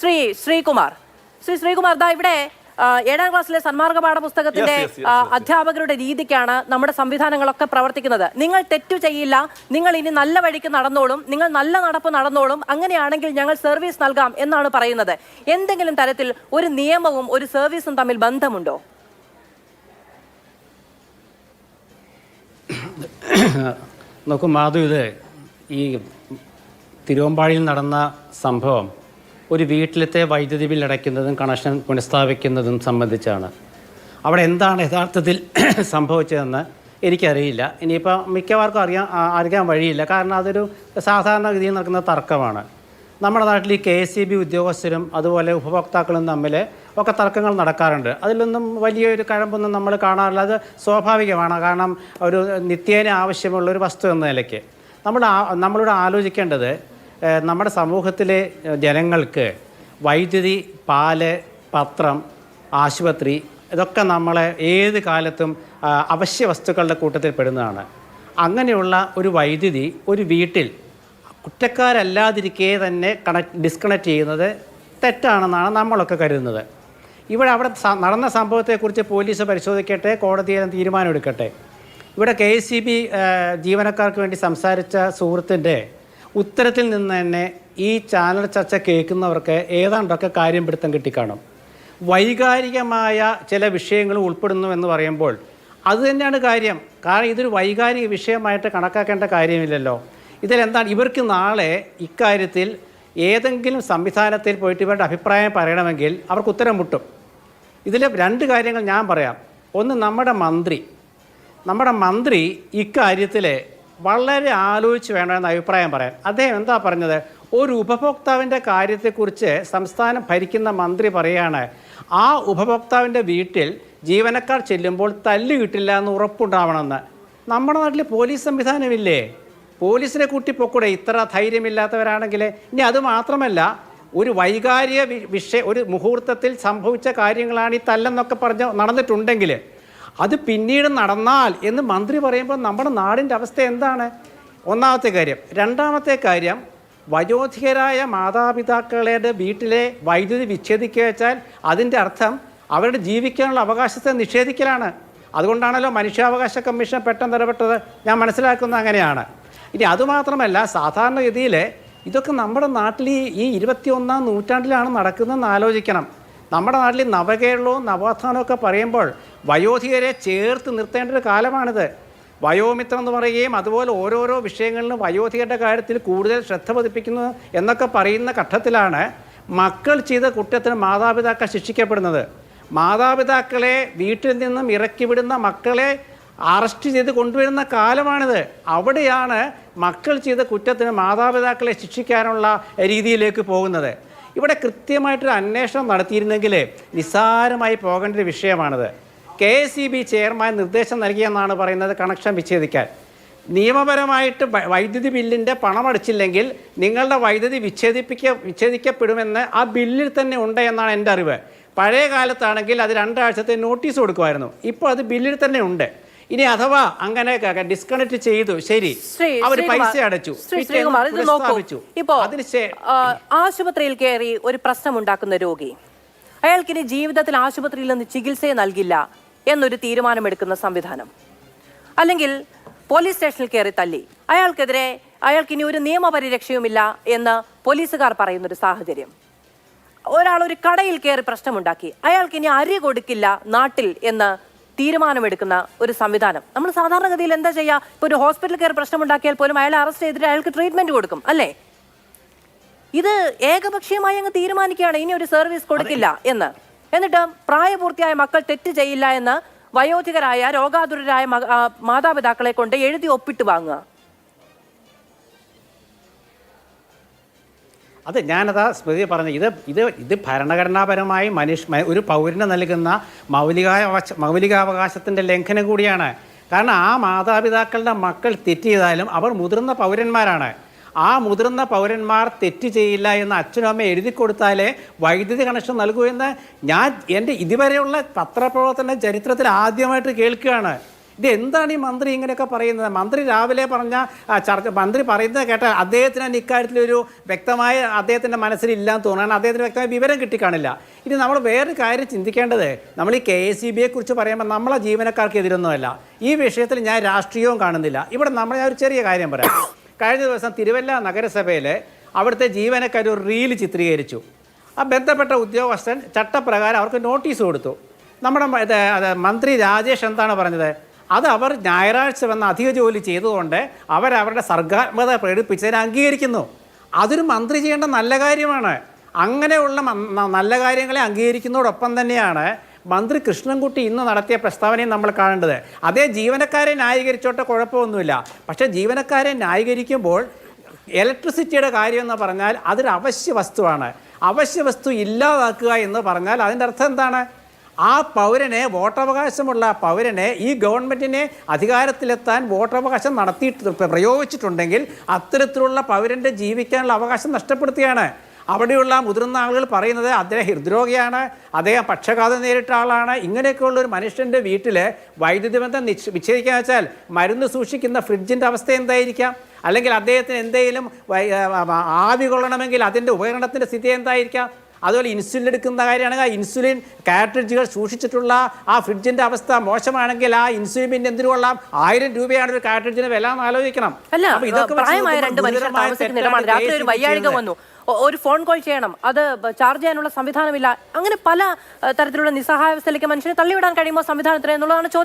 ശ്രീ ശ്രീകുമാർ. ശ്രീ ശ്രീകുമാർ ദാ ഇവിടെ ആ, ഏഴാം ക്ലാസ്സിലെ സന്മാർഗ പാഠപുസ്തകത്തിന്റെ. അധ്യാപകരുടെ രീതിക്കാണ് നമ്മുടെ സംവിധാനങ്ങളൊക്കെ പ്രവർത്തിക്കുന്നത്. നിങ്ങൾ തെറ്റു ചെയ്യില്ല. നിങ്ങൾ ഇനി നല്ല വഴിക്ക് നടന്നോളും. നിങ്ങൾ നല്ല നടപ്പ് നടന്നോളും. അങ്ങനെയാണെങ്കിൽ ഞങ്ങൾ സർവീസ് നൽകാം എന്നാണ് പറയുന്നത്. എന്തെങ്കിലും തരത്തിൽ ഒരു നിയമവും ഒരു സർവീസും തമ്മിൽ ബന്ധമുണ്ടോ? നോക്കൂ മാധു ഇത് ഈ തിരുവമ്പാടിയിൽ നടന്ന സംഭവം ഒരു വീട്ടിലത്തെ വൈദ്യുതി ബിൽ അടയ്ക്കുന്നതും കണക്ഷൻ പുനഃസ്ഥാപിക്കുന്നതും സംബന്ധിച്ചാണ്. അവിടെ എന്താണ് യഥാർത്ഥത്തിൽ സംഭവിച്ചതെന്ന് എനിക്കറിയില്ല. ഇനിയിപ്പോൾ മിക്കവാർക്കും അറിയാൻ അറിയാൻ വഴിയില്ല. കാരണം അതൊരു സാധാരണഗതിയിൽ നടക്കുന്ന തർക്കമാണ്. നമ്മുടെ നാട്ടിൽ ഈ കെ സി ബി ഉദ്യോഗസ്ഥരും അതുപോലെ ഉപഭോക്താക്കളും തമ്മിൽ ഒക്കെ തർക്കങ്ങൾ നടക്കാറുണ്ട്. അതിലൊന്നും വലിയൊരു കഴമ്പൊന്നും നമ്മൾ കാണാറില്ല. അത് സ്വാഭാവികമാണ്. കാരണം ഒരു നിത്യേന ആവശ്യമുള്ള ഒരു വസ്തു എന്ന നിലയ്ക്ക്. നമ്മൾ നമ്മളിവിടെ ആലോചിക്കേണ്ടത് നമ്മുടെ സമൂഹത്തിലെ ജനങ്ങൾക്ക് വൈദ്യുതി പാൽ പത്രം ആശുപത്രി ഇതൊക്കെ നമ്മളെ ഏത് കാലത്തും അവശ്യ വസ്തുക്കളുടെ കൂട്ടത്തിൽ പെടുന്നതാണ്. അങ്ങനെയുള്ള ഒരു വൈദ്യുതി ഒരു വീട്ടിൽ കുറ്റക്കാരല്ലാതിരിക്കെ തന്നെ കണക്ട് ഡിസ്കണക്ട് ചെയ്യുന്നത് തെറ്റാണെന്നാണ് നമ്മളൊക്കെ കരുതുന്നത്. ഇവിടെ അവിടെ നടന്ന സംഭവത്തെക്കുറിച്ച് പോലീസ് പരിശോധിക്കട്ടെ കോടതിയിൽ തീരുമാനമെടുക്കട്ടെ. ഇവിടെ കെ എസ് സി ബി ജീവനക്കാർക്ക് വേണ്ടി സംസാരിച്ച സുഹൃത്തിന്റെ ഉത്തരത്തിൽ നിന്ന് തന്നെ ഈ ചാനൽ ചർച്ച കേൾക്കുന്നവർക്ക് ഏതാണ്ടൊക്കെ കാര്യം പിടുത്തം കിട്ടിക്കാണും. വൈകാരികമായ ചില വിഷയങ്ങൾ ഉൾപ്പെടുന്നു എന്ന് പറയുമ്പോൾ അത് തന്നെയാണ് കാര്യം. കാരണം ഇതൊരു വൈകാരിക വിഷയമായിട്ട് കണക്കാക്കേണ്ട കാര്യമില്ലല്ലോ. ഇതിലെന്താണ്? ഇവർക്ക് നാളെ ഇക്കാര്യത്തിൽ ഏതെങ്കിലും സംവിധാനത്തിൽ പോയിട്ട് ഇവരുടെ അഭിപ്രായം പറയണമെങ്കിൽ അവർക്ക് ഉത്തരം മുട്ടും. ഇതിൽ രണ്ട് കാര്യങ്ങൾ ഞാൻ പറയാം. ഒന്ന് നമ്മുടെ മന്ത്രി. നമ്മുടെ മന്ത്രി ഇക്കാര്യത്തിൽ വളരെ ആലോചിച്ച് വേണമെന്ന അഭിപ്രായം പറയാൻ അദ്ദേഹം എന്താ പറഞ്ഞത്? ഒരു ഉപഭോക്താവിന്റെ കാര്യത്തെക്കുറിച്ച് സംസ്ഥാനം ഭരിക്കുന്ന മന്ത്രി പറയാണ് ആ ഉപഭോക്താവിന്റെ വീട്ടിൽ ജീവനക്കാർ ചെല്ലുമ്പോൾ തല്ല് കിട്ടില്ല എന്ന് ഉറപ്പുണ്ടാവണമെന്ന്. നമ്മുടെ നാട്ടിൽ പോലീസ് സംവിധാനമില്ലേ? പോലീസിനെ കൂട്ടി പൊക്കൂടെ ഇത്ര ധൈര്യമില്ലാത്തവരാണെങ്കിൽ ഇനി അത് മാത്രമല്ല ഒരു വൈകാരിക വിഷയ ഒരു മുഹൂർത്തത്തിൽ സംഭവിച്ച കാര്യങ്ങളാണ് ഈ തല്ലെന്നൊക്കെ പറഞ്ഞ് നടന്നിട്ടുണ്ടെങ്കിൽ അത് പിന്നീട് നടന്നാൽ എന്ന് മന്ത്രി പറയുമ്പോൾ നമ്മുടെ നാടിന്റെ അവസ്ഥ എന്താണ്? ഒന്നാമത്തെ കാര്യം. രണ്ടാമത്തെ കാര്യം വയോധികരായ മാതാപിതാക്കളുടെ വീട്ടിലെ വൈദ്യുതി വിച്ഛേദിക്കുക വെച്ചാൽ അതിന്റെ അർത്ഥം അവരുടെ ജീവിക്കാനുള്ള അവകാശത്തെ നിഷേധിക്കലാണ്. അതുകൊണ്ടാണല്ലോ മനുഷ്യാവകാശ കമ്മീഷൻ പെട്ടെന്ന് ഇടപെട്ടത്. ഞാൻ മനസ്സിലാക്കുന്നത് അങ്ങനെയാണ്. ഇനി അതുമാത്രമല്ല സാധാരണഗതിയിൽ ഇതൊക്കെ നമ്മുടെ നാട്ടിൽ ഈ ഇരുപത്തിയൊന്നാം നൂറ്റാണ്ടിലാണ് നടക്കുന്നതെന്ന് ആലോചിക്കണം. നമ്മുടെ നാട്ടിൽ നവകേരളവും നവോത്ഥാനവും ഒക്കെ പറയുമ്പോൾ വയോധികരെ ചേർത്ത് നിർത്തേണ്ട ഒരു കാലമാണിത്. വയോമിത്രം എന്ന് പറയുകയും അതുപോലെ ഓരോരോ വിഷയങ്ങളിലും വയോധികരുടെ കാര്യത്തിൽ കൂടുതൽ ശ്രദ്ധ പതിപ്പിക്കുന്നു എന്നൊക്കെ പറയുന്ന ഘട്ടത്തിലാണ് മക്കൾ ചെയ്ത കുറ്റത്തിന് മാതാപിതാക്കൾ ശിക്ഷിക്കപ്പെടുന്നത്. മാതാപിതാക്കളെ വീട്ടിൽ നിന്നും ഇറക്കി വിടുന്ന മക്കളെ അറസ്റ്റ് ചെയ്ത് കൊണ്ടുവരുന്ന കാലമാണിത്. അവിടെയാണ് മക്കൾ ചെയ്ത കുറ്റത്തിന് മാതാപിതാക്കളെ ശിക്ഷിക്കാനുള്ള രീതിയിലേക്ക് പോകുന്നത്. ഇവിടെ കൃത്യമായിട്ടൊരു അന്വേഷണം നടത്തിയിരുന്നെങ്കിൽ നിസ്സാരമായി പോകേണ്ട ഒരു വിഷയമാണിത്. K S E B chairman നിർദ്ദേശം നൽകിയെന്നാണ് പറയുന്നത് കണക്ഷൻ വിച്ഛേദിക്കാൻ. നിയമപരമായിട്ട് വൈദ്യുതി ബില്ലിന്റെ പണം അടച്ചില്ലെങ്കിൽ നിങ്ങളുടെ വൈദ്യുതി വിച്ഛേദിപ്പിക്ക വിച്ഛേദിക്കപ്പെടുമെന്ന് ആ ബില്ലിൽ തന്നെ ഉണ്ട് എന്നാണ് എന്റെ അറിവ്. പഴയ കാലത്താണെങ്കിൽ അത് രണ്ടാഴ്ചത്തെ നോട്ടീസ് കൊടുക്കുമായിരുന്നു. ഇപ്പോൾ അത് ബില്ലിൽ തന്നെ ഉണ്ട്. ഇനി അഥവാ അങ്ങനെ ഡിസ്കണക്ട് ചെയ്തു. ശരി. അവർ അവർ പൈസ അടച്ചു. ഇത് നോക്കൂ. ഇപ്പോ ആശുപത്രിയിൽ കയറി ഒരു പ്രശ്നം ഉണ്ടാക്കുന്ന രോഗി. അയാൾക്കിനി ജീവിതത്തിൽ ആശുപത്രിയിൽ നിന്ന് ചികിത്സയെ നൽകില്ല എന്നൊരു തീരുമാനമെടുക്കുന്ന സംവിധാനം. അല്ലെങ്കിൽ പോലീസ് സ്റ്റേഷനിൽ കയറി തല്ലി. അയാൾക്കെതിരെ അയാൾക്കിനി ഒരു നിയമപരിരക്ഷയുമില്ല എന്ന് പോലീസുകാർ പറയുന്നൊരു സാഹചര്യം. ഒരാൾ ഒരു കടയിൽ കയറി പ്രശ്നമുണ്ടാക്കി. അയാൾക്ക് ഇനി അരി കൊടുക്കില്ല നാട്ടിൽ എന്ന് തീരുമാനമെടുക്കുന്ന ഒരു സംവിധാനം. നമ്മൾ സാധാരണഗതിയിൽ എന്താ ചെയ്യുക ഇപ്പൊ ഒരു ഹോസ്പിറ്റലിൽ കയറി പ്രശ്നമുണ്ടാക്കിയാൽ പോലും അയാളെ അറസ്റ്റ് ചെയ്തിട്ട് അയാൾക്ക് ട്രീറ്റ്മെന്റ് കൊടുക്കും അല്ലേ? ഇത് ഏകപക്ഷീയമായി അങ്ങ് തീരുമാനിക്കുകയാണ്. ഇനി ഒരു സർവീസ് കൊടുക്കില്ല എന്ന്. എന്നിട്ട് പ്രായപൂർത്തിയായ മക്കൾ തെറ്റ് ചെയ്യില്ല എന്ന് വയോധികരായ രോഗാതുരരായ മാതാപിതാക്കളെ കൊണ്ട് എഴുതി ഒപ്പിട്ട് വാങ്ങുക. അതെ ഞാനതാ സ്മൃതി പറഞ്ഞു ഇത് ഇത് ഇത് ഭരണഘടനാപരമായി മനുഷ്യ ഒരു പൗരന് നൽകുന്ന മൗലികാവകാശ മൗലികാവകാശത്തിന്റെ ലംഘനം കൂടിയാണ്. കാരണം ആ മാതാപിതാക്കളുടെ മക്കൾ തെറ്റ് ചെയ്താലും അവർ മുതിർന്ന പൗരന്മാരാണ്. ആ മുതിർന്ന പൗരന്മാർ തെറ്റ് ചെയ്യില്ല എന്ന് അച്ഛനും അമ്മയും എഴുതി കൊടുത്താലേ വൈദ്യുതി കണക്ഷൻ നൽകൂ എന്ന് ഞാൻ എന്റെ ഇതുവരെയുള്ള പത്രപ്രവർത്തന ചരിത്രത്തിൽ ആദ്യമായിട്ട് കേൾക്കുകയാണ്. ഇത് എന്താണ് ഈ മന്ത്രി ഇങ്ങനെയൊക്കെ പറയുന്നത്? മന്ത്രി രാവിലെ പറഞ്ഞ ചർച്ച മന്ത്രി പറയുന്നത് കേട്ടാൽ അദ്ദേഹത്തിന് ഇക്കാര്യത്തിലൊരു വ്യക്തമായ അദ്ദേഹത്തിന്റെ മനസ്സിലില്ലാന്ന് തോന്നുകയാണ് അദ്ദേഹത്തിന് വ്യക്തമായ വിവരം കിട്ടിക്കാണില്ല. ഇനി നമ്മൾ വേറൊരു കാര്യം ചിന്തിക്കേണ്ടത് നമ്മൾ ഈ കെ എസ് ഇ ബിയെ കുറിച്ച് പറയുമ്പോൾ നമ്മളെ ജീവനക്കാർക്ക് എതിരൊന്നുമല്ല. ഈ വിഷയത്തിൽ ഞാൻ രാഷ്ട്രീയവും കാണുന്നില്ല. ഇവിടെ നമ്മൾ ഞാൻ ഒരു ചെറിയ കാര്യം പറയാം. കഴിഞ്ഞ ദിവസം തിരുവല്ല നഗരസഭയിൽ അവിടുത്തെ ജീവനക്കാർ ഒരു റീൽ ചിത്രീകരിച്ചു. ആ ബന്ധപ്പെട്ട ഉദ്യോഗസ്ഥൻ ചട്ടപ്രകാരം അവർക്ക് നോട്ടീസ് കൊടുത്തു. നമ്മുടെ മന്ത്രി രാജേഷ് എന്താണ് പറഞ്ഞത്? അത് അവർ ഞായറാഴ്ച വന്ന് അധിക ജോലി ചെയ്തുകൊണ്ട് അവരവരുടെ സർഗാത്മകത പ്രകടിപ്പിച്ചതിനെ അംഗീകരിക്കുന്നു. അതൊരു മന്ത്രി ചെയ്യേണ്ട നല്ല കാര്യമാണ്. അങ്ങനെയുള്ള നല്ല കാര്യങ്ങളെ അംഗീകരിക്കുന്നതോടൊപ്പം തന്നെയാണ് മന്ത്രി കൃഷ്ണൻകുട്ടി ഇന്ന് നടത്തിയ പ്രസ്താവനയും നമ്മൾ കാണേണ്ടത്. അതേ ജീവനക്കാരെ ന്യായീകരിച്ചോട്ടെ കുഴപ്പമൊന്നുമില്ല. പക്ഷേ ജീവനക്കാരെ ന്യായീകരിക്കുമ്പോൾ ഇലക്ട്രിസിറ്റിയുടെ കാര്യം എന്ന് പറഞ്ഞാൽ അതൊരു അവശ്യ വസ്തുവാണ്. അവശ്യ വസ്തു ഇല്ലാതാക്കുക എന്ന് പറഞ്ഞാൽ അതിന്റെ അർത്ഥം എന്താണ്? ആ പൗരനെ വോട്ടവകാശമുള്ള പൗരനെ ഈ ഗവൺമെന്റിനെ അധികാരത്തിലെത്താൻ വോട്ടവകാശം നടത്തിയിട്ട് പ്രയോഗിച്ചിട്ടുണ്ടെങ്കിൽ അത്തരത്തിലുള്ള പൗരന്റെ ജീവിക്കാനുള്ള അവകാശം നഷ്ടപ്പെടുത്തുകയാണ്. അവിടെയുള്ള മുതിർന്ന ആളുകൾ പറയുന്നത് അദ്ദേഹം ഹൃദ്രോഗിയാണ് അദ്ദേഹം പക്ഷഘാതം നേരിട്ട ആളാണ്. ഇങ്ങനെയൊക്കെയുള്ള ഒരു മനുഷ്യന്റെ വീട്ടിൽ വൈദ്യുതി ബന്ധം നിശ് വിച്ഛേദിക്കുക വെച്ചാൽ മരുന്ന് സൂക്ഷിക്കുന്ന ഫ്രിഡ്ജിന്റെ അവസ്ഥ എന്തായിരിക്കാം? അല്ലെങ്കിൽ അദ്ദേഹത്തിന് എന്തെങ്കിലും ആവി കൊള്ളണമെങ്കിൽ അതിന്റെ ഉപകരണത്തിന്റെ സ്ഥിതി എന്തായിരിക്കാം? അതുപോലെ ഇൻസുലിൻ എടുക്കുന്ന കാര്യമാണെങ്കിൽ ആ ഇൻസുലിൻ കാർട്രിഡ്ജുകൾ സൂക്ഷിച്ചിട്ടുള്ള ആ ഫ്രിഡ്ജിന്റെ അവസ്ഥ മോശമാണെങ്കിൽ ആ ഇൻസുലിൻ പിന്നെ എന്തിനു കൊള്ളാം? ആയിരം രൂപയാണ് ഒരു കാർട്രിഡ്ജിന് വില എന്ന് ആലോചിക്കണം. അല്ല ഇതൊക്കെ വയ്യാഴിക വന്നു. ഒരു ഫോൺ കോൾ ചെയ്യണം. അത് ചാർജ് ചെയ്യാനുള്ള സംവിധാനമില്ല. അങ്ങനെ പല തരത്തിലുള്ള തരത്തിലുള്ള നിസ്സഹായാവസ്ഥയിലേക്ക് മനുഷ്യനെ തള്ളിവിടാൻ കഴിയുമോ സംവിധാനത്തിന് എന്നുള്ളതാണ് ചോദ്യം.